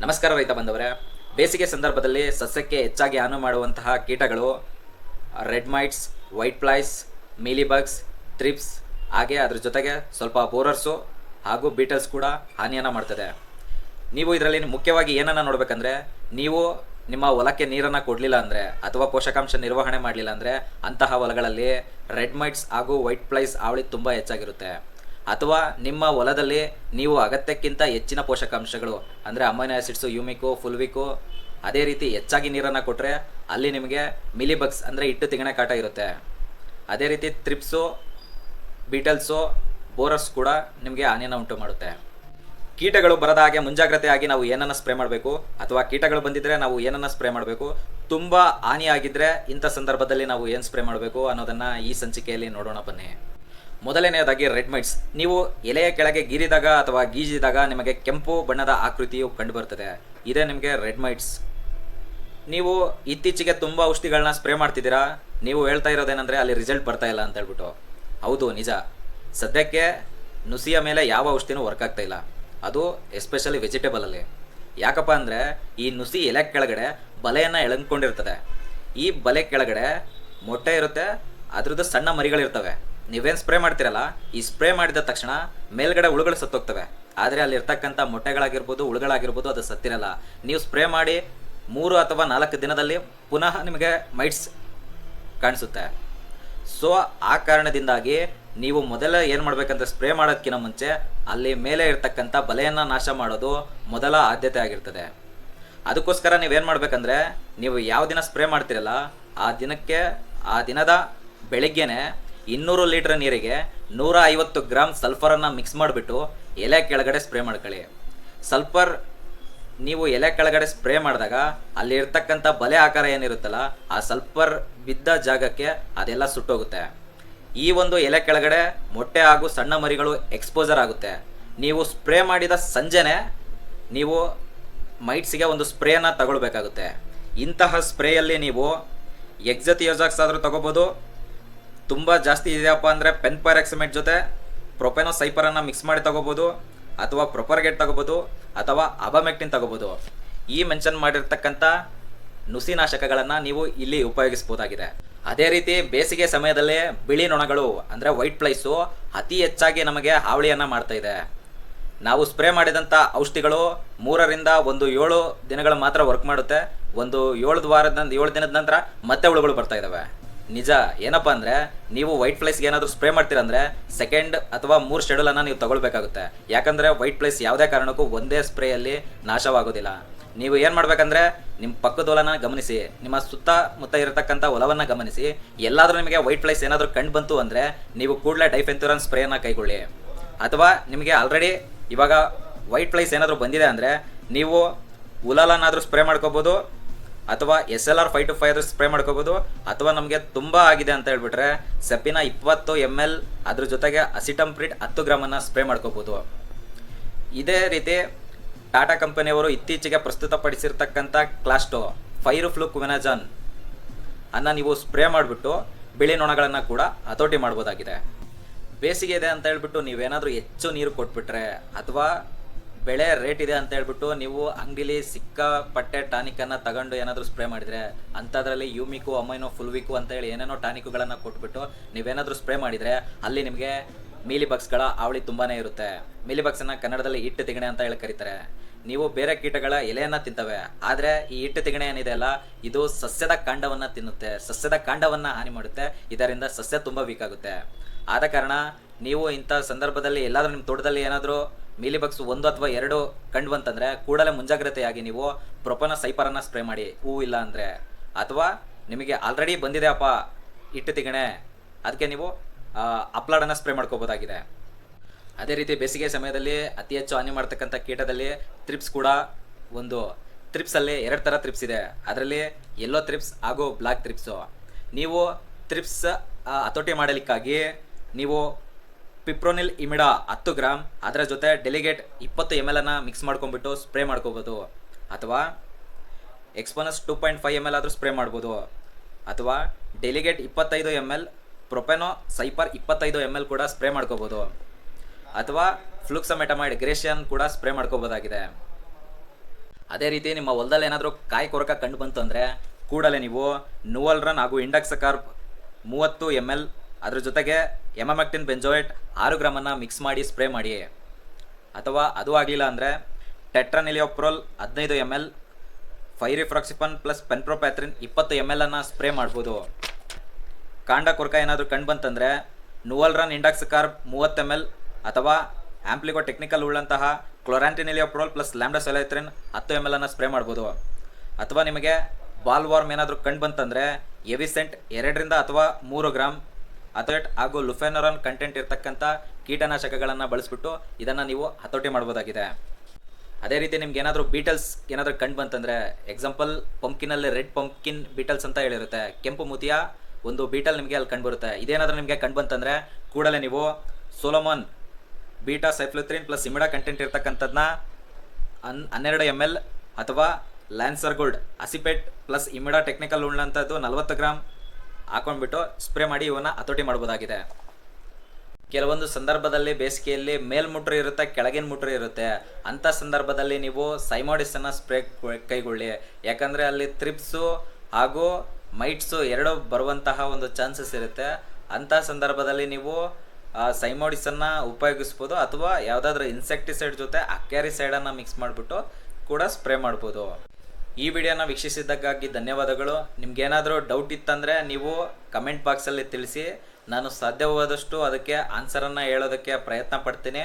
ನಮಸ್ಕಾರ ರೈತ ಬಂದವರೇ ಬೇಸಿಗೆ ಸಂದರ್ಭದಲ್ಲಿ ಸಸ್ಯಕ್ಕೆ ಹೆಚ್ಚಾಗಿ ಹಾನಿ ಮಾಡುವಂತಹ ಕೀಟಗಳು red mites, white flies mealybugs, thrips, ಹಾಗೆ ಅದ್ರ ಜೊತೆಗೆ ಸ್ವಲ್ಪ ಬೋರರ್ಸು ಹಾಗೂ ಬೀಟಲ್ಸ್ ಕೂಡ ಹಾನಿಯನ್ನು ಮಾಡ್ತದೆ. ನೀವು ಇದರಲ್ಲಿ ಮುಖ್ಯವಾಗಿ ಏನನ್ನು ನೋಡಬೇಕಂದ್ರೆ, ನೀವು ನಿಮ್ಮ ಹೊಲಕ್ಕೆ ನೀರನ್ನು ಕೊಡಲಿಲ್ಲ ಅಂದರೆ ಅಥವಾ ಪೋಷಕಾಂಶ ನಿರ್ವಹಣೆ ಮಾಡಲಿಲ್ಲ ಅಂದರೆ ಅಂತಹ ಹೊಲಗಳಲ್ಲಿ ರೆಡ್ ಮೈಟ್ಸ್ ಹಾಗೂ ವೈಟ್ ಫ್ಲೈಸ್ ಹಾವಳಿ ತುಂಬ ಹೆಚ್ಚಾಗಿರುತ್ತೆ. ಅಥವಾ ನಿಮ್ಮ ಹೊಲದಲ್ಲಿ ನೀವು ಅಗತ್ಯಕ್ಕಿಂತ ಹೆಚ್ಚಿನ ಪೋಷಕಾಂಶಗಳು, ಅಂದರೆ ಅಮೈನೋ ಆ್ಯಸಿಡ್ಸು ಯೂಮಿಕು ಫುಲ್ವಿಕು, ಅದೇ ರೀತಿ ಹೆಚ್ಚಾಗಿ ನೀರನ್ನು ಕೊಟ್ಟರೆ ಅಲ್ಲಿ ನಿಮಗೆ ಮಿಲಿಬಗ್ಸ್ ಅಂದರೆ ಇಟ್ಟು ತಿಗಣೆ ಕಾಟ ಇರುತ್ತೆ. ಅದೇ ರೀತಿ ತ್ರಿಪ್ಸು ಬೀಟಲ್ಸು, ಬೋರಸ್ ಕೂಡ ನಿಮಗೆ ಹಾನಿಯನ್ನು ಉಂಟು ಮಾಡುತ್ತೆ. ಕೀಟಗಳು ಬರದ ಹಾಗೆ ಮುಂಜಾಗ್ರತೆಯಾಗಿ ನಾವು ಏನನ್ನು ಸ್ಪ್ರೇ ಮಾಡಬೇಕು, ಅಥವಾ ಕೀಟಗಳು ಬಂದಿದ್ದರೆ ನಾವು ಏನನ್ನು ಸ್ಪ್ರೇ ಮಾಡಬೇಕು, ತುಂಬ ಹಾನಿಯಾಗಿದ್ದರೆ ಇಂಥ ಸಂದರ್ಭದಲ್ಲಿ ನಾವು ಏನು ಸ್ಪ್ರೇ ಮಾಡಬೇಕು ಅನ್ನೋದನ್ನು ಈ ಸಂಚಿಕೆಯಲ್ಲಿ ನೋಡೋಣ ಬನ್ನಿ. ಮೊದಲನೆಯದಾಗಿ ರೆಡ್ ಮೈಟ್ಸ್ ನೀವು ಎಲೆಯ ಕೆಳಗೆ ಗೀರಿದಾಗ ಅಥವಾ ಗೀಜಿದಾಗ ನಿಮಗೆ ಕೆಂಪು ಬಣ್ಣದ ಆಕೃತಿಯು ಕಂಡುಬರ್ತದೆ ಇದೇ ನಿಮಗೆ ರೆಡ್ ಮೈಟ್ಸ್ ನೀವು ಇತ್ತೀಚೆಗೆ ತುಂಬ ಔಷಧಿಗಳನ್ನ ಸ್ಪ್ರೇ ಮಾಡ್ತಿದ್ದೀರಾ? ನೀವು ಹೇಳ್ತಾ ಇರೋದೇನೆಂದರೆ ಅಲ್ಲಿ ರಿಸಲ್ಟ್ ಬರ್ತಾ ಇಲ್ಲ ಅಂತ ಹೇಳ್ಬಿಟ್ಟು. ಹೌದು, ನಿಜ. ಸದ್ಯಕ್ಕೆ ನುಸಿಯ ಮೇಲೆ ಯಾವ ಔಷಧಿನೂ ವರ್ಕ್ ಆಗ್ತಾ ಇಲ್ಲ. ಅದು ಎಸ್ಪೆಷಲಿ ವೆಜಿಟೇಬಲಲ್ಲಿ ಯಾಕಪ್ಪ ಅಂದರೆ ಈ ನುಸಿ ಎಲೆ ಕೆಳಗಡೆ ಬಲೆಯನ್ನು ಎಳೆದುಕೊಂಡಿರ್ತದೆ. ಈ ಬಲೆ ಕೆಳಗಡೆ ಮೊಟ್ಟೆ ಇರುತ್ತೆ, ಅದ್ರದ್ದು ಸಣ್ಣ ಮರಿಗಳಿರ್ತವೆ. ನೀವೇನು ಸ್ಪ್ರೇ ಮಾಡ್ತೀರಲ್ಲ, ಈ ಸ್ಪ್ರೇ ಮಾಡಿದ ತಕ್ಷಣ ಮೇಲ್ಗಡೆ ಹುಳುಗಳು ಸತ್ತೋಗ್ತವೆ. ಆದರೆ ಅಲ್ಲಿರ್ತಕ್ಕಂಥ ಮೊಟ್ಟೆಗಳಾಗಿರ್ಬೋದು, ಹುಳುಗಳಾಗಿರ್ಬೋದು, ಅದು ಸತ್ತಿರಲ್ಲ. ನೀವು ಸ್ಪ್ರೇ ಮಾಡಿ ಮೂರು ಅಥವಾ ನಾಲ್ಕು ದಿನದಲ್ಲಿ ಪುನಃ ನಿಮಗೆ ಮೈಟ್ಸ್ ಕಾಣಿಸುತ್ತೆ. ಸೊ, ಆ ಕಾರಣದಿಂದಾಗಿ ನೀವು ಮೊದಲ ಏನು ಮಾಡಬೇಕಂತ ಸ್ಪ್ರೇ ಮಾಡೋದಕ್ಕಿಂತ ಮುಂಚೆ ಅಲ್ಲಿ ಮೇಲೆ ಇರ್ತಕ್ಕಂಥ ಬಲೆಯನ್ನು ನಾಶ ಮಾಡೋದು ಮೊದಲ ಆದ್ಯತೆ ಆಗಿರ್ತದೆ. ಅದಕ್ಕೋಸ್ಕರ ನೀವೇನು ಮಾಡಬೇಕಂದ್ರೆ, ನೀವು ಯಾವ ದಿನ ಸ್ಪ್ರೇ ಮಾಡ್ತಿರಲ್ಲ, ಆ ದಿನಕ್ಕೆ, ಆ ದಿನದ ಬೆಳಿಗ್ಗೆನೆ ಇನ್ನೂರು ಲೀಟ್ರ್ ನೀರಿಗೆ ನೂರ ಐವತ್ತು ಗ್ರಾಮ್ ಸಲ್ಫರನ್ನು ಮಿಕ್ಸ್ ಮಾಡಿಬಿಟ್ಟು ಎಲೆ ಕೆಳಗಡೆ ಸ್ಪ್ರೇ ಮಾಡ್ಕೊಳ್ಳಿ. ಸಲ್ಫರ್ ನೀವು ಎಲೆ ಕೆಳಗಡೆ ಸ್ಪ್ರೇ ಮಾಡಿದಾಗ ಅಲ್ಲಿ ಇರ್ತಕ್ಕಂಥ ಬಲೆ ಆಕಾರ ಏನಿರುತ್ತಲ್ಲ, ಆ ಸಲ್ಫರ್ ಬಿದ್ದ ಜಾಗಕ್ಕೆ ಅದೆಲ್ಲ ಸುಟ್ಟೋಗುತ್ತೆ. ಈ ಒಂದು ಎಲೆ ಕೆಳಗಡೆ ಮೊಟ್ಟೆ ಹಾಗೂ ಸಣ್ಣ ಮರಿಗಳು ಎಕ್ಸ್ಪೋಜರ್ ಆಗುತ್ತೆ. ನೀವು ಸ್ಪ್ರೇ ಮಾಡಿದ ಸಂಜೆನೆ ನೀವು ಮೈಟ್ಸಿಗೆ ಒಂದು ಸ್ಪ್ರೇಯನ್ನು ತಗೊಳ್ಬೇಕಾಗುತ್ತೆ. ಇಂತಹ ಸ್ಪ್ರೇಯಲ್ಲಿ ನೀವು ಎಕ್ಸತಿಯೋಜಾಕ್ಸ್ ಆದರೂ ತಗೋಬೋದು ತುಂಬ ಜಾಸ್ತಿ ಇದೆಯಪ್ಪ ಅಂದರೆ ಪೆನ್ ಪೈರಾಕ್ಸಿಮೇಟ್ ಜೊತೆ ಪ್ರೊಪೆನೋ ಸೈಪರನ್ನು ಮಿಕ್ಸ್ ಮಾಡಿ ತಗೋಬೋದು, ಅಥವಾ ಪ್ರೊಪರ್ಗೇಟ್ ತಗೋಬೋದು, ಅಥವಾ ಅಬಮೆಕ್ಟಿನ್ ತಗೋಬೋದು. ಈ ಮೆನ್ಷನ್ ಮಾಡಿರ್ತಕ್ಕಂಥ ನುಸಿನಾಶಕಗಳನ್ನು ನೀವು ಇಲ್ಲಿ ಉಪಯೋಗಿಸ್ಬೋದಾಗಿದೆ. ಅದೇ ರೀತಿ ಬೇಸಿಗೆ ಸಮಯದಲ್ಲಿ ಬಿಳಿ ನೊಣಗಳು ಅಂದರೆ ವೈಟ್ ಪ್ಲೈಸು ಅತಿ ಹೆಚ್ಚಾಗಿ ನಮಗೆ ಹಾವಳಿಯನ್ನು ಮಾಡ್ತಾ ಇದೆ. ನಾವು ಸ್ಪ್ರೇ ಮಾಡಿದಂಥ ಔಷಧಿಗಳು ಮೂರರಿಂದ ಒಂದು ಏಳು ದಿನಗಳು ಮಾತ್ರ ವರ್ಕ್ ಮಾಡುತ್ತೆ. ಒಂದು ಏಳು ವಾರದ ಏಳು ದಿನದ ನಂತರ ಮತ್ತೆ ಹುಳುಗಳು ಬರ್ತಾ ಇದ್ದಾವೆ ನಿಜ, ಏನಪ್ಪ ಅಂದರೆ ನೀವು ವೈಟ್ ಪ್ಲೇಸ್ಗೆ ಏನಾದರೂ ಸ್ಪ್ರೇ ಮಾಡ್ತೀರಂದ್ರೆ ಸೆಕೆಂಡ್ ಅಥವಾ ಮೂರು ಶೆಡ್ಯೂಲನ್ನು ನೀವು ತಗೊಳ್ಬೇಕಾಗುತ್ತೆ. ಯಾಕಂದರೆ ವೈಟ್ ಪ್ಲೇಸ್ ಯಾವುದೇ ಕಾರಣಕ್ಕೂ ಒಂದೇ ಸ್ಪ್ರೇಯಲ್ಲಿ ನಾಶವಾಗೋದಿಲ್ಲ. ನೀವು ಏನು ಮಾಡ್ಬೇಕಂದ್ರೆ ನಿಮ್ಮ ಪಕ್ಕದ ಹೊಲನ ಗಮನಿಸಿ, ನಿಮ್ಮ ಸುತ್ತಮುತ್ತ ಇರತಕ್ಕಂಥ ಹೊಲವನ್ನು ಗಮನಿಸಿ, ಎಲ್ಲಾದರೂ ನಿಮಗೆ ವೈಟ್ ಪ್ಲೇಸ್ ಏನಾದರೂ ಕಂಡು ಬಂತು ಅಂದರೆ ನೀವು ಕೂಡಲೇ ಡೈಫೆಂಥುರನ್ ಸ್ಪ್ರೇಯನ್ನು ಕೈಗೊಳ್ಳಿ. ಅಥವಾ ನಿಮಗೆ ಆಲ್ರೆಡಿ ಇವಾಗ ವೈಟ್ ಪ್ಲೇಸ್ ಏನಾದರೂ ಬಂದಿದೆ ಅಂದರೆ ನೀವು ಉಲಾಲನ್ನಾದರೂ ಸ್ಪ್ರೇ ಮಾಡ್ಕೋಬೋದು ಅಥವಾ S L R five two five spray ಮಾಡ್ಕೋಬೋದು, ಅಥವಾ ನಮಗೆ ತುಂಬ ಆಗಿದೆ ಅಂತ ಹೇಳ್ಬಿಟ್ರೆ ಸೆಪಿನ ಇಪ್ಪತ್ತು ಎಂ ಎಲ್ ಅದ್ರ ಜೊತೆಗೆ ಅಸಿಟಂಪ್ರಿಟ್ ಹತ್ತು ಗ್ರಾಮನ್ನು ಸ್ಪ್ರೇ ಮಾಡ್ಕೋಬೋದು. ಇದೇ ರೀತಿ ಟಾಟಾ ಕಂಪನಿಯವರು ಇತ್ತೀಚೆಗೆ ಪ್ರಸ್ತುತಪಡಿಸಿರ್ತಕ್ಕಂಥ ಕ್ಲಾಸ್ಟು ಫೈರ್ ಫ್ಲೂಕ್ ವೆನಜಾನ್ ಅನ್ನು ನೀವು ಸ್ಪ್ರೇ ಮಾಡಿಬಿಟ್ಟು ಬಿಳಿ ನೊಣಗಳನ್ನು ಕೂಡ ಹತೋಟಿ ಮಾಡ್ಬೋದಾಗಿದೆ. ಬೇಸಿಗೆ ಇದೆ ಅಂತ ಹೇಳ್ಬಿಟ್ಟು ನೀವೇನಾದರೂ ಹೆಚ್ಚು ನೀರು ಕೊಟ್ಬಿಟ್ರೆ ಅಥವಾ ಬೆಳೆ ರೇಟ್ ಇದೆ ಅಂತ ಹೇಳ್ಬಿಟ್ಟು ನೀವು ಅಂಗಡಿಲಿ ಸಿಕ್ಕಾಪಟ್ಟೆ ಟಾನಿಕನ್ನು ತಗೊಂಡು ಏನಾದರೂ ಸ್ಪ್ರೇ ಮಾಡಿದರೆ ಅಂಥದ್ರಲ್ಲಿ ಯೂಮಿಕು, ಅಮೈನೋ, ಫುಲ್ವಿಕು ಅಂತ ಹೇಳಿ ಏನೇನೋ ಟಾನಿಕುಗಳನ್ನು ಕೊಟ್ಬಿಟ್ಟು ನೀವೇನಾದರೂ ಸ್ಪ್ರೇ ಮಾಡಿದರೆ ಅಲ್ಲಿ ನಿಮಗೆ ಮೀಲಿಬಗ್ಸ್ಗಳ ಹಾವಳಿ ತುಂಬಾ ಇರುತ್ತೆ. ಮೀಲಿಬಗ್ಸನ್ನು ಕನ್ನಡದಲ್ಲಿ ಹಿಟ್ಟು ತಿಗಣೆ ಅಂತ ಹೇಳಿ ಕರೀತಾರೆ. ನೀವು ಬೇರೆ ಕೀಟಗಳ ಎಲೆಯನ್ನು ತಿಂತವೆ. ಆದರೆ ಈ ಹಿಟ್ಟು ತಿಗಣೆ ಏನಿದೆ ಅಲ್ಲ, ಇದು ಸಸ್ಯದ ಕಾಂಡವನ್ನು ತಿನ್ನುತ್ತೆ. ಸಸ್ಯದ ಕಾಂಡವನ್ನು ಹಾನಿ ಮಾಡುತ್ತೆ. ಇದರಿಂದ ಸಸ್ಯ ತುಂಬ ವೀಕ್ ಆಗುತ್ತೆ. ಆದ ಕಾರಣ ನೀವು ಇಂಥ ಸಂದರ್ಭದಲ್ಲಿ ಎಲ್ಲಾದರೂ ನಿಮ್ಮ ತೋಟದಲ್ಲಿ ಏನಾದರೂ ಮೀಲಿಬಗ್ಸ್ ಒಂದು ಅಥವಾ ಎರಡು ಕಂಡು ಬಂತಂದರೆ ಕೂಡಲೇ ಮುಂಜಾಗ್ರತೆಯಾಗಿ ನೀವು ಪ್ರೊಪನ ಸೈಪರನ್ನು ಸ್ಪ್ರೇ ಮಾಡಿ, ಹೂ ಇಲ್ಲ ಅಂದರೆ. ಅಥವಾ ನಿಮಗೆ ಆಲ್ರೆಡಿ ಬಂದಿದೆ ಅಪ್ಪ ಇಟ್ಟು ತಿಗಣೆ ಅದಕ್ಕೆ ನೀವು ಅಪ್ಲಾಡನ್ನು ಸ್ಪ್ರೇ ಮಾಡ್ಕೋಬೋದಾಗಿದೆ. ಅದೇ ರೀತಿ ಬೇಸಿಗೆ ಸಮಯದಲ್ಲಿ ಅತಿ ಹೆಚ್ಚು ಹಾನಿ ಮಾಡ್ತಕ್ಕಂಥ ಕೀಟದಲ್ಲಿ ತ್ರಿಪ್ಸ್ ಕೂಡ ಒಂದು. ತ್ರಿಪ್ಸಲ್ಲಿ ಎರಡು ಥರ ತ್ರಿಪ್ಸ್ ಇದೆ. ಅದರಲ್ಲಿ ಎಲ್ಲೋ ತ್ರಿಪ್ಸ್ ಹಾಗೂ ಬ್ಲ್ಯಾಕ್ ತ್ರಿಪ್ಸು ನೀವು ಥ್ರಿಪ್ಸ್ ಹತೋಟಿ ಮಾಡಲಿಕ್ಕಾಗಿ ನೀವು ಪಿಪ್ರೋನಿಲ್ ಇಮಿಡಾ ಹತ್ತು ಗ್ರಾಮ್ ಅದರ ಜೊತೆ ಡೆಲಿಗೇಟ್ ಇಪ್ಪತ್ತು ಎಂ ಎಲ್ ಅನ್ನು ಮಿಕ್ಸ್ ಮಾಡ್ಕೊಂಡ್ಬಿಟ್ಟು ಸ್ಪ್ರೇ ಮಾಡ್ಕೋಬೋದು. ಅಥವಾ Exponus two point five M L ಆದರೂ ಸ್ಪ್ರೇ ಮಾಡ್ಬೋದು. ಅಥವಾ ಡೆಲಿಗೇಟ್ ಇಪ್ಪತ್ತೈದು ಎಂ ಎಲ್ ಪ್ರೊಪೆನೋ ಸೈಪರ್ ಇಪ್ಪತ್ತೈದು ಎಂ ಎಲ್ ಕೂಡ ಸ್ಪ್ರೇ ಮಾಡ್ಕೋಬೋದು. ಅಥವಾ ಫ್ಲುಕ್ಸಮೆಟಮೈಡ್ ಗ್ರೇಷಿಯನ್ ಕೂಡ ಸ್ಪ್ರೇ ಮಾಡ್ಕೋಬೋದಾಗಿದೆ. ಅದೇ ರೀತಿ ನಿಮ್ಮ ಹೊಲದಲ್ಲಿ ಏನಾದರೂ ಕಾಯಿ ಕೊರಕ ಕಂಡು ಬಂತು ಅಂದರೆ ಕೂಡಲೇ ನೀವು ನೂವಲ್ ರನ್ ಹಾಗೂ ಇಂಡಕ್ಸ್ ಕಾರ್ಪ್ ಮೂವತ್ತು ಎಂ ಎಲ್ ಅದ್ರ ಜೊತೆಗೆ ಎಮಮೆಕ್ಟಿನ್ ಬೆಂಜೋಯೇಟ್ ಆರು ಗ್ರಾಮನ್ನು ಮಿಕ್ಸ್ ಮಾಡಿ ಸ್ಪ್ರೇ ಮಾಡಿ ಅಥವಾ ಅದು ಆಗಲಿಲ್ಲ ಅಂದರೆ ಟೆಟ್ರನಿಲಿಯೋಪ್ರೋಲ್ ಹದಿನೈದು M L pyriproxyfen plus fenpropathrin ಇಪ್ಪತ್ತು ಎಂ ಎಲ್ ಅನ್ನು ಸ್ಪ್ರೇ ಮಾಡ್ಬೋದು. ಕಾಂಡ ಕೊರಕ ಏನಾದರೂ ಕಂಡು ಬಂತಂದರೆ ನುವಲ್ ರನ್ ಇಂಡಕ್ಸ್ ಕಾರ್ಬ್ ಮೂವತ್ತು ಎಂ ಎಲ್ ಅಥವಾ ಆಂಪ್ಲಿಗೋ ಟೆಕ್ನಿಕಲ್ ಉಳ್ಳಂತಹ ಕ್ಲೊರಾಂಟಿನಿಲಿಯೋಪ್ರೋಲ್ ಪ್ಲಸ್ ಲ್ಯಾಂಬ್ಡಾ ಸೊಲೈತ್ರಿನ್ ಹತ್ತು ಎಂ ಎಲ್ ಅನ್ನು ಸ್ಪ್ರೇ ಮಾಡ್ಬೋದು. ಅಥವಾ ನಿಮಗೆ ಬಾಲ್ ವಾರ್ಮ್ ಏನಾದರೂ ಕಂಡು ಬಂತಂದರೆ ಎವಿಸೆಂಟ್ ಎರಡರಿಂದ ಅಥವಾ ಮೂರು ಗ್ರಾಮ್ ಅಥೆಟ್ ಹಾಗೂ ಲುಫೆನೋರಾನ್ ಕಂಟೆಂಟ್ ಇರತಕ್ಕಂಥ ಕೀಟನಾಶಕಗಳನ್ನು ಬಳಸ್ಬಿಟ್ಟು ಇದನ್ನು ನೀವು ಹತೋಟಿ ಮಾಡ್ಬೋದಾಗಿದೆ. ಅದೇ ರೀತಿ ನಿಮ್ಗೆ ಏನಾದರೂ ಬೀಟಲ್ಸ್ ಏನಾದರೂ ಕಂಡು ಬಂತಂದರೆ ಎಕ್ಸಾಂಪಲ್ ಪಂಪ್ಕಿನಲ್ಲಿ ರೆಡ್ ಪಂಪ್ಕಿನ್ ಬೀಟಲ್ಸ್ ಅಂತ ಹೇಳಿರುತ್ತೆ. ಕೆಂಪು ಮುತಿಯ ಒಂದು ಬೀಟಲ್ ನಿಮಗೆ ಅಲ್ಲಿ ಕಂಡುಬರುತ್ತೆ. ಇದೇನಾದರೂ ನಿಮಗೆ ಕಂಡು ಬಂತಂದರೆ ಕೂಡಲೇ ನೀವು Solomon beta cyfluthrin plus imida content ಇರ್ತಕ್ಕಂಥದ್ದನ್ನ ಅನ್ ಹನ್ನೆರಡು ಎಂ ಎಲ್ ಅಥವಾ Lancer Gold acephate plus imida technical ಉಳ್ಳಂಥದ್ದು ನಲವತ್ತು ಗ್ರಾಮ್ ಹಾಕೊಂಡ್ಬಿಟ್ಟು ಸ್ಪ್ರೇ ಮಾಡಿ ಇವನ್ನ ಹತೋಟಿ ಮಾಡ್ಬೋದಾಗಿದೆ. ಕೆಲವೊಂದು ಸಂದರ್ಭದಲ್ಲಿ ಬೇಸಿಗೆಯಲ್ಲಿ ಮೇಲ್ಮುಟ್ರು ಇರುತ್ತೆ, ಕೆಳಗಿನ ಮುಟ್ರು ಇರುತ್ತೆ. ಅಂಥ ಸಂದರ್ಭದಲ್ಲಿ ನೀವು ಸೈಮೋಡಿಸನ್ನು ಸ್ಪ್ರೇ ಕೈಗೊಳ್ಳಿ. ಯಾಕಂದರೆ ಅಲ್ಲಿ ತ್ರಿಪ್ಸು ಹಾಗೂ ಮೈಟ್ಸು ಎರಡು ಬರುವಂತಹ ಒಂದು ಚಾನ್ಸಸ್ ಇರುತ್ತೆ. ಅಂಥ ಸಂದರ್ಭದಲ್ಲಿ ನೀವು ಸೈಮೋಡಿಸನ್ನು ಉಪಯೋಗಿಸ್ಬೋದು ಅಥವಾ ಯಾವುದಾದ್ರೂ ಇನ್ಸೆಕ್ಟಿಸೈಡ್ ಜೊತೆ ಅಕ್ಯಾರಿಸೈಡನ್ನು ಮಿಕ್ಸ್ ಮಾಡಿಬಿಟ್ಟು ಕೂಡ ಸ್ಪ್ರೇ ಮಾಡ್ಬೋದು. ಈ ವಿಡಿಯೋನ ವೀಕ್ಷಿಸಿದ್ದಕ್ಕಾಗಿ ಧನ್ಯವಾದಗಳು. ನಿಮ್ಗೇನಾದರೂ ಡೌಟ್ ಇತ್ತಂದರೆ ನೀವು ಕಮೆಂಟ್ ಬಾಕ್ಸಲ್ಲಿ ತಿಳಿಸಿ. ನಾನು ಸಾಧ್ಯವಾದಷ್ಟು ಅದಕ್ಕೆ ಆನ್ಸರನ್ನು ಹೇಳೋದಕ್ಕೆ ಪ್ರಯತ್ನ ಪಡ್ತೀನಿ.